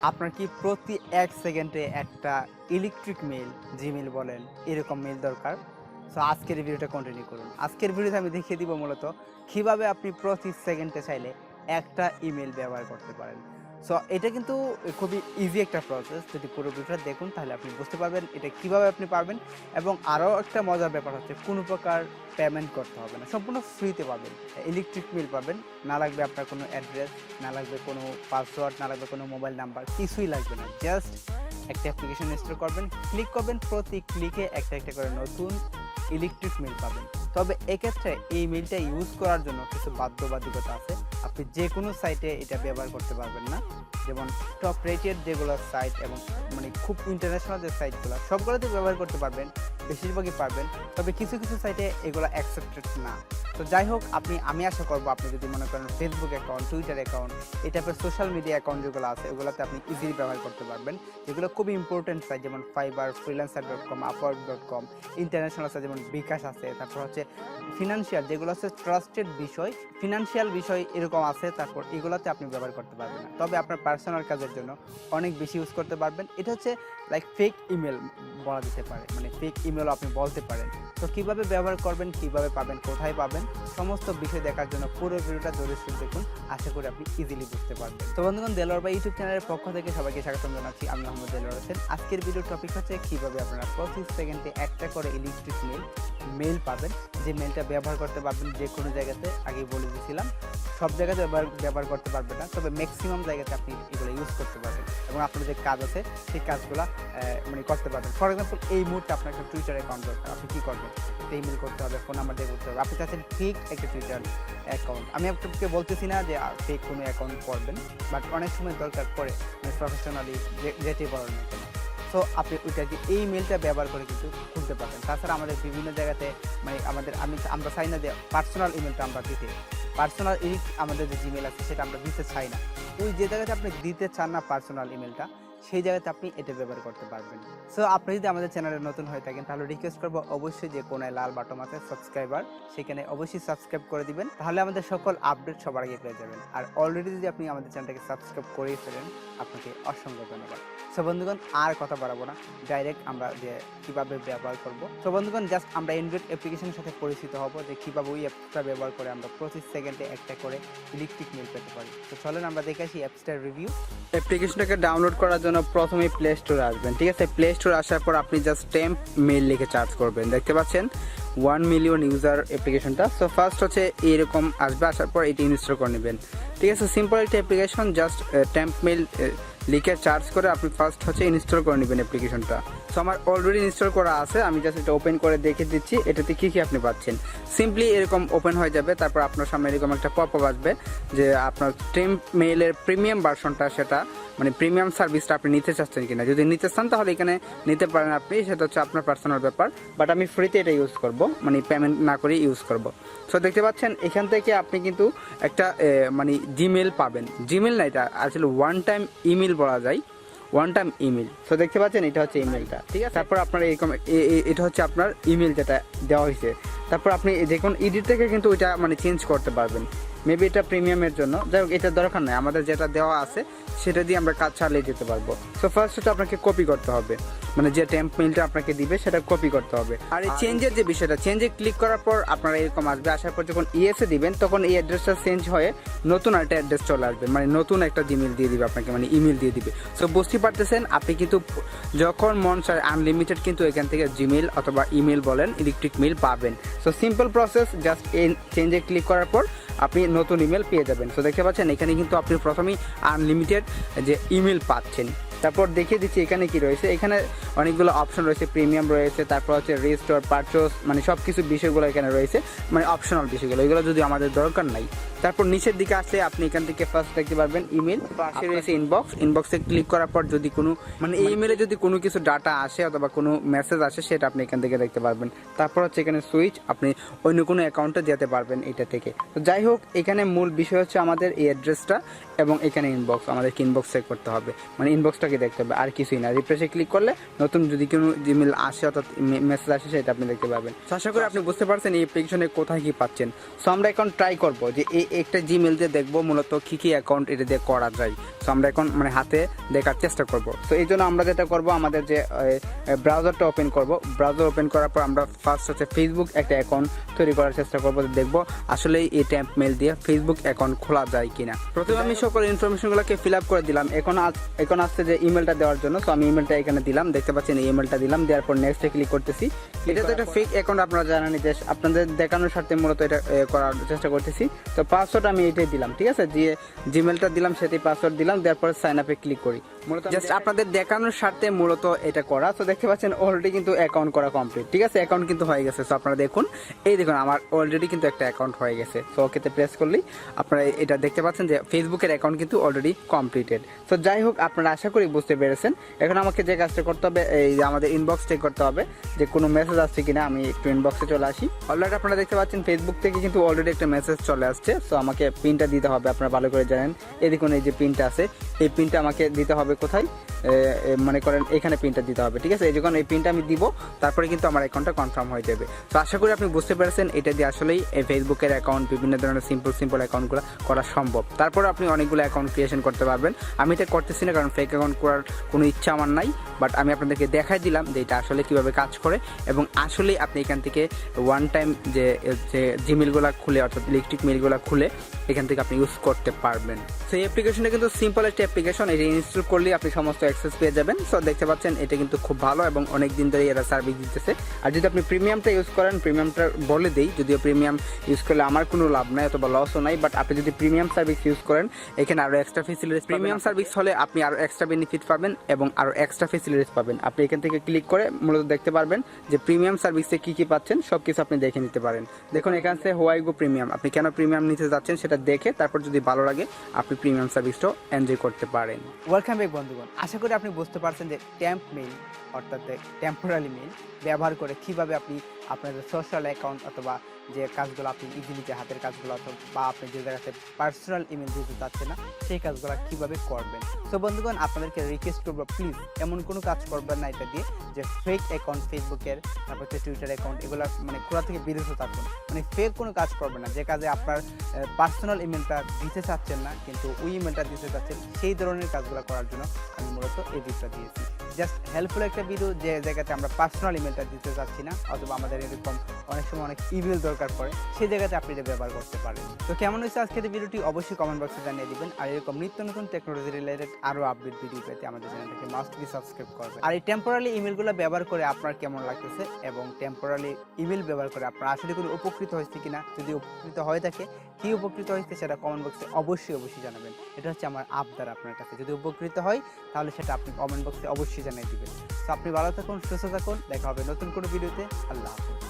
আপনার কি প্রতি এক সেকেন্ডে একটা ইলেকট্রিক মেল জিমেল বলেন, এরকম মেল দরকার? সো আজকের ভিডিওটা কন্টিনিউ করুন। আজকের ভিডিওতে আমি দেখিয়ে দিব মূলত, কীভাবে আপনি প্রতি সেকেন্ডে চাইলে একটা ইমেল ব্যবহার করতে পারেন। সো এটা কিন্তু খুবই ইজি একটা প্রসেস যদি পুরো ভিডিওটা দেখুন, তাহলে আপনি বুঝতে পারবেন এটা কীভাবে আপনি পারবেন এবং আরও একটা মজার ব্যাপার হচ্ছে, কোনো প্রকার পেমেন্ট করতে হবে না, সম্পূর্ণ ফ্রিতে পাবেন। ইলেকট্রিক মিল পাবেন, না লাগবে আপনার কোনো অ্যাড্রেস না লাগবে কোনো পাসওয়ার্ড না লাগবে কোনো মোবাইল নাম্বার কিছুই লাগবে না। জাস্ট একটা অ্যাপ্লিকেশন ইনস্টল করবেন ক্লিক করবেন, প্রতি ক্লিকে একটা একটা করে নতুন ইলেকট্রিক মিল পাবেন। তবে এক্ষেত্রে এই মিলটা ইউজ করার জন্য কিছু বাধ্যবাধকতা আছে। আপনি যে কোনো সাইটে এটা ব্যবহার করতে পারবেন না। যেমন টপ রেটেড যেগুলো সাইট এবং মানে খুব ইন্টারন্যাশনাল যে সাইটগুলো সবগুলোতে ব্যবহার করতে পারবেন, বেশিরভাগই পারবেন। তবে কিছু কিছু সাইটে এগুলো অ্যাকসেপ্টেড না। তো যাই হোক আপনি, আমি আশা করব আপনি যদি মনে করেন ফেসবুক অ্যাকাউন্ট টুইটার অ্যাকাউন্ট এই টাইপের সোশ্যাল মিডিয়া অ্যাকাউন্ট যেগুলো আছে, ওগুলোতে আপনি ইজিলি ব্যবহার করতে পারবেন। যেগুলো খুবই ইম্পর্টেন্ট সাইট যেমন Fiverr Freelancer dot com Upwork dot com international site যেমন বিকাশ আছে, তারপর হচ্ছে ফিনান্সিয়াল যেগুলো হচ্ছে ট্রাস্টেড বিষয় ফিনান্সিয়াল বিষয় এরকম আছে, তারপর এগুলোতে আপনি ব্যবহার করতে পারবেন তবে আপনার পার্সোনাল কাজের জন্য অনেক বেশি ইউজ করতে পারবেন। এটা হচ্ছে লাইক ফেক ইমেল বলা যেতে পারে মানে ফেক ইমেল আপনি বলতে পারেন। তো কীভাবে ব্যবহার করবেন, কীভাবে পাবেন, কোথায় পাবেন, সমস্ত বিষয় দেখার জন্য পুরো ভিডিওটা ধরে শুরু দেখুন, আশা করি আপনি ইজিলি বুঝতে পারবেন। তো বন্ধুগণ, দেলোয়ার বা ইউটিউব চ্যানেলের পক্ষ থেকে সবাইকে স্বাগতম জানাচ্ছি। আমি মোহাম্মদ দেলোয়ার হোসেন। আজকের ভিডিওর টপিক হচ্ছে কীভাবে আপনারা প্রতি সেকেন্ডে একটা করে ইলেকট্রিক মেল মেল পাবেন। যে মেলটা ব্যবহার করতে পারবেন যে কোনো জায়গাতে আগে বলে দিয়েছিলাম। সব জায়গাতে ব্যবহার ব্যবহার করতে পারবেন না। তবে ম্যাক্সিমাম জায়গাতে আপনি এগুলো ইউজ করতে পারবেন। এবং আপনার যে কাজ আছে, সেই কাজগুলো মানে করতে পারবেন। ফর এক্সাম্পল এই মুহূর্তে আপনার একটা টুইটার অ্যাকাউন্ট দরকার। আপনি কী করবেন? একটা ইমেল করতে হবে ফোন নাম্বার দিয়ে করতে হবে। আপনি চাচ্ছেন ঠিক একটা টুইটার অ্যাকাউন্ট আমি আপনাকে বলতেছি না যে ফেক কোনো অ্যাকাউন্ট করবেন বাট অনেক সময় দরকার পড়ে প্রফেশনালি যেটি বলেন সো আপনি ওইটা যে এই মেলটা ব্যবহার করে কিন্তু খুলতে পারবেন। তাছাড়া আমাদের বিভিন্ন জায়গাতে মানে আমাদের, আমি, আমরা চাই না যে পার্সোনাল ইমেলটা আমরা দিতে পার্সোনাল আমাদের যে জিমেল আছে, সেটা আমরা দিতে চাই না। ওই যে জায়গাতে আপনি দিতে চান না পার্সোনাল ইমেলটা সেই জায়গাতে আপনি এটা ব্যবহার করতে পারবেন। সো আপনি যদি আমাদের চ্যানেলে নতুন হয়ে থাকেন, তাহলে রিকোয়েস্ট করব অবশ্যই যে কোনায় লাল বাটন আছে সাবস্ক্রাইবার সেখানে অবশ্যই সাবস্ক্রাইব করে দিবেন। তাহলে আমাদের সকল আপডেট সবার আগে পেয়ে যাবেন। আর অলরেডি যদি আপনি আমাদের চ্যানেলটাকে সাবস্ক্রাইব করেই ফেলেন, আপনাকে অসংখ্য ধন্যবাদ। সো বন্ধুগণ, আর কথা বাড়াবো না। ডাইরেক্ট আমরা যে কীভাবে ব্যবহার করব। সো বন্ধুগণ জাস্ট আমরা অ্যান্ড্রয়েড অ্যাপ্লিকেশনের সাথে পরিচিত হব যে কীভাবে ওই অ্যাপসটা ব্যবহার করে আমরা প্রতি সেকেন্ডে একটা করে ইলেকট্রিক মিল পেতে পারি। তো চলেন আমরা দেখে আসি অ্যাপসটার রিভিউ অ্যাপ্লিকেশনটাকে ডাউনলোড করার জন্য প্রথমে প্লে স্টোরে আসবেন, ঠিক আছে? প্লে স্টোর আসার পর আপনি জাস্ট টেম্প মেল লিখে চার্জ করবেন। দেখতে পাচ্ছেন? ওয়ান মিলিয়ন ইউজার অ্যাপ্লিকেশনটা সো ফার্স্ট হচ্ছে এরকম আসবে, আসার পর এটি ইনস্টল করে নেবেন। ঠিক আছে? সিম্পল একটা অ্যাপ্লিকেশন জাস্ট টেম্প মেল লিখে চার্জ করে আপনি ফার্স্ট হচ্ছে ইনস্টল করে নেবেন অ্যাপ্লিকেশনটা সো আমার অলরেডি ইনস্টল করা আছে, আমি জাস্ট এটা ওপেন করে দেখে দিচ্ছি, এটাতে কী কী আপনি পাচ্ছেন। সিম্পলি এরকম ওপেন হয়ে যাবে, তারপর আপনার সামনে এরকম একটা পপ আসবে যে আপনার টেম্প মেইলের প্রিমিয়াম ভার্সনটা সেটা মানে প্রিমিয়াম সার্ভিসটা আপনি নিতে চাচ্ছেন কিনা। যদি নিতে চান, তাহলে এখানে নিতে পারেন আপনি, সেটা হচ্ছে আপনার পার্সোনাল ব্যাপার। বাট আমি ফ্রিতে এটা ইউজ করব মানে পেমেন্ট না করে ইউজ করব। সো দেখতে পাচ্ছেন, এখান থেকে আপনি কিন্তু একটা মানে জিমেল পাবেন। জিমেল না, এটা আসলে ওয়ান টাইম ইমেল বলা যায় ওয়ান টাইম ইমেল সো দেখতে পাচ্ছেন এটা হচ্ছে ইমেলটা ঠিক আছে। তারপর আপনার এরকম এটা হচ্ছে আপনার ইমেল যেটা দেওয়া হয়েছে। তারপর আপনি দেখুন এডিট থেকে কিন্তু ওইটা মানে চেঞ্জ করতে পারবেন। মেবি এটা প্রিমিয়ামের জন্য। যাই হোক এটা দরকার নাই। আমাদের যেটা দেওয়া আছে সেটা দিয়ে আমরা কাজ চালিয়ে যেতে পারব। সো ফার্স্ট হচ্ছে আপনাকে কপি করতে হবে। মানে যে টেম্প মিলটা আপনাকে দিবে সেটা কপি করতে হবে। আর এই চেঞ্জের যে বিষয়টা চেঞ্জে ক্লিক করার পর আপনারা এরকম আসবে। আসার পর যখন ইএসএ দিবেন তখন এই অ্যাড্রেসটা চেঞ্জ হয়ে নতুন একটা অ্যাড্রেস চলে আসবে। মানে নতুন একটা জিমেল দিয়ে দিবে আপনাকে মানে ইমেল দিয়ে দিবে। সো বুঝতে পারতেছেন আপনি কিন্তু যখন মন চায় আনলিমিটেড কিন্তু এখান থেকে জিমেল অথবা ইমেল বলেন ইলেকট্রিক মেল পাবেন। সো সিম্পল প্রসেস জাস্ট এই চেঞ্জে ক্লিক করার পর আপনি নতুন ইমেল পেয়ে যাবেন। সো দেখতে পাচ্ছেন, এখানে কিন্তু আপনি প্রথমেই আনলিমিটেড যে ইমেল পাচ্ছেন। তারপর দেখিয়ে দিচ্ছি এখানে কি রয়েছে। এখানে অনেকগুলো অপশন রয়েছে প্রিমিয়াম রয়েছে, তারপর হচ্ছে রেস্টোর পারচোস মানে সব কিছু বিষয়গুলো এখানে রয়েছে মানে অপশনাল বিষয়গুলো। এগুলো যদি আমাদের দরকার নাই। তারপর নিচের দিকে আসলে আপনি এখান থেকে ফার্স্ট দেখতে পারবেন ইমেল পাশে রয়েছে ইনবক্স ইনবক্সে ক্লিক করার পর যদি কোনো মানে এই ইমেলে যদি কোনো কিছু ডাটা আসে অথবা কোনো মেসেজ আসে সেটা আপনি এখান থেকে দেখতে পারবেন। তারপর হচ্ছে এখানে সুইচ আপনি অন্য কোনো অ্যাকাউন্টে যেতে পারবেন এটা থেকে। তো যাই হোক এখানে মূল বিষয় হচ্ছে আমাদের এই অ্যাড্রেসটা এবং এখানে ইনবক্স আমাদেরকে ইনবক্স চেক করতে হবে। মানে ইনবক্সটাকে দেখতে হবে? আর কিছুই না। রিফ্রেশে ক্লিক করলে নতুন যদি কোনো ইমেল আসে অর্থাৎ মেসেজ আসে সেটা আপনি দেখতে পাবেন আশা করি আপনি বুঝতে পারছেন এই অ্যাপ্লিকেশনে কোথায় কি পাচ্ছেন। সো আমরা এখন ট্রাই করব যে এই একটা জিমেল দিয়ে দেখব মূলত কি কি অ্যাকাউন্ট এটা দিয়ে করা যায়। তো আমরা এখন মানে হাতে দেখার চেষ্টা করব। তো এই জন্য আমরা যেটা করব, আমাদের যে ব্রাউজারটা ওপেন করব। ব্রাউজার ওপেন করার পর আমরা ফার্স্ট হচ্ছে ফেসবুক একটা অ্যাকাউন্ট তৈরি করার চেষ্টা করব, দেখব আসলে এই ট্যাম্প মেল দিয়ে ফেসবুক অ্যাকাউন্ট খোলা যায় কিনা। প্রথমে আমি সকল ইনফরমেশনগুলোকে ফিল আপ করে দিলাম। এখন এখন আসছে যে ইমেলটা দেওয়ার জন্য। তো আমি ইমেলটা এখানে দিলাম, দেখতে পাচ্ছেন এই ইমেলটা দিলাম। দেওয়ার পর নেক্সটে ক্লিক করতেছি। এটা তো একটা ফেক অ্যাকাউন্ট আপনারা জানানি যে আপনাদের দেখানোর স্বার্থে মূলত এটা করার চেষ্টা করতেছি। তো পাসওয়ার্ড আমি এটাই দিলাম ঠিক আছে? যে জিমেলটা দিলাম সেটাই পাসওয়ার্ড দিলাম দেওয়ার পর সাইন আপে ক্লিক করি। মূলত জাস্ট আপনাদের দেখানোর স্বার্থে মূলত এটা করা। তো দেখতে পাচ্ছেন অলরেডি কিন্তু অ্যাকাউন্ট করা কমপ্লিট ঠিক আছে? অ্যাকাউন্ট কিন্তু হয়ে গেছে। তো আপনারা দেখুন এই দেখুন আমার অলরেডি কিন্তু একটা অ্যাকাউন্ট হয়ে গেছে। তো ওকেতে প্রেস করলেই আপনারা এটা দেখতে পাচ্ছেন যে ফেসবুকের অ্যাকাউন্ট কিন্তু অলরেডি কমপ্লিটেড তো যাই হোক আপনারা আশা করি বুঝতে পেরেছেন। এখন আমাকে যে কাজটা করতে হবে এই আমাদের ইনবক্স চেক করতে হবে যে কোনো মেসেজ আসছে কিনা আমি একটু ইনবক্সে চলে আসি। অলরেডি আপনারা দেখতে পাচ্ছেন ফেসবুক থেকে কিন্তু অলরেডি একটা মেসেজ চলে আসছে। তো আমাকে পিনটা দিতে হবে, আপনারা ভালো করে জানেন। দেখুন এই যে পিনটা আছে এই পিনটা আমাকে দিতে হবে কোথায়? মনে করেন এখানে পিনটা দিতে হবে, ঠিক আছে? এই যখন এই পিনটা আমি দিব, তারপরে কিন্তু আমার অ্যাকাউন্টটা কনফার্ম হয়ে যাবে। তো আশা করি আপনি বুঝতে পেরেছেন, এটা দিয়ে আসলেই এই ফেসবুকের অ্যাকাউন্ট বিভিন্ন ধরনের সিম্পল সিম্পল অ্যাকাউন্টগুলো করা সম্ভব। তারপর আপনি অনেকগুলো অ্যাকাউন্ট ক্রিয়েশন করতে পারবেন। আমি এটা করতেছি না, কারণ ফেক অ্যাকাউন্ট করার কোনো ইচ্ছা আমার নাই বাট আমি আপনাদেরকে দেখাই দিলাম যে এটা আসলে কীভাবে কাজ করে, এবং আসলেই আপনি এখান থেকে ওয়ান টাইম যে যে জিমেলগুলো খুলে, অর্থাৎ ইলেকট্রিক মেলগুলো খুলে এখান থেকে আপনি ইউজ করতে পারবেন। তো এই অ্যাপ্লিকেশনটা কিন্তু সিম্পল একটা অ্যাপ্লিকেশন এটা ইনস্টল করলে আপনি সমস্ত অ্যাক্সেস পেয়ে যাবেন। সো দেখতে পাচ্ছেন এটা কিন্তু খুব ভালো এবং অনেক দিন ধরে এরা সার্ভিস দিতেছে। আর যদি আপনি প্রিমিয়ামটা ইউজ করেন প্রিমিয়ামটা বলে দেই যদিও প্রিমিয়াম ইউজ করলে আমার কোনো লাভ নাই অথবা লসও নাই বাট আপনি যদি প্রিমিয়াম সার্ভিস ইউজ করেন এখানে আরও এক্সট্রা ফেসিলিটিস প্রিমিয়াম সার্ভিস হলে আপনি আরও এক্সট্রা বেনিফিট পাবেন এবং আরও এক্সট্রা ফেসিলিটিস পাবেন। আপনি এখান থেকে ক্লিক করে মূলত দেখতে পারবেন যে প্রিমিয়াম সার্ভিসে কী কী পাচ্ছেন সব কিছু আপনি দেখে নিতে পারেন। দেখুন এখান থেকে হোয়াই গো প্রিমিয়াম আপনি কেন প্রিমিয়াম নিতে যাচ্ছেন সেটা দেখে তারপর যদি ভালো লাগে, আপনি প্রিমিয়াম সার্ভিসটাও এনজয় করতে পারেন। ওয়েলকাম ব্যাক বন্ধুগণ। আশা করি আপনি বুঝতে পারছেন যে ট্যাম্প মেইল অর্থাৎ টেম্পোরারি মেইল ব্যবহার করে কীভাবে আপনি আপনাদের সোশ্যাল অ্যাকাউন্ট অথবা যে কাজগুলো আপনি ইজিলি যে হাতের কাজগুলো অথবা বা আপনি যে জায়গাতে পার্সোনাল ইমেল দিতে চাচ্ছেন না, সেই কাজগুলো কীভাবে করবেন? তো বন্ধুগণ, আপনাদেরকে রিকোয়েস্ট করব প্লিজ এমন কোনো কাজ করবেন না এটা দিয়ে যে ফেক অ্যাকাউন্ট ফেসবুকের তারপর হচ্ছে টুইটার অ্যাকাউন্ট এগুলো মানে খোলা থেকে বিরত থাকুন। মানে ফেক কোনো কাজ করবেন না। যে কাজে আপনার পার্সোনাল ইমেলটা দিতে চাচ্ছেন না, কিন্তু ওই ইমেলটা দিতে চাচ্ছেন, সেই ধরনের কাজগুলো করার জন্য আমি মূলত এই টিপসটা দিয়েছি। জাস্ট হেল্পফুল একটা ভিডিও যে জায়গাতে আমরা পার্সোনাল ইমেলটা দিতে চাচ্ছি না, অথবা আমাদের এরকম অনেক সময় অনেক ইমেল দরকার পড়ে, সেই জায়গাতে আপনি এটা ব্যবহার করতে পারেন। তো কেমন হয়েছে আজকের ভিডিওটি অবশ্যই কমেন্ট বক্সে জানিয়ে দিবেন, আর এরকম নিত্য নতুন টেকনোলজি রিলেটেড আরও আপডেট ভিডিও পেতে আমাদের চ্যানেলটাকে মাস্ট বি সাবস্ক্রাইব করবেন আর এই টেম্পোরারি ইমেলগুলো ব্যবহার করে আপনার কেমন লাগতেছে এবং টেম্পোরারি ইমেল ব্যবহার করে আপনার আসলে কোনো উপকৃত হয়েছে কিনা, যদি উপকৃত হয়ে থাকে, কি উপকৃত হয়েছে সেটা কমেন্ট বক্সে অবশ্যই অবশ্যই জানাবেন। এটা হচ্ছে আমার আবদার আপনার কাছে। যদি উপকৃত হয়, তাহলে সেটা আপনি কমেন্ট বক্সে অবশ্যই জানিয়ে দিবেন। তো আপনি ভালো থাকুন, সুস্থ থাকুন, দেখা হবে নতুন কোনো ভিডিওতে। আল্লাহ হাফেজ।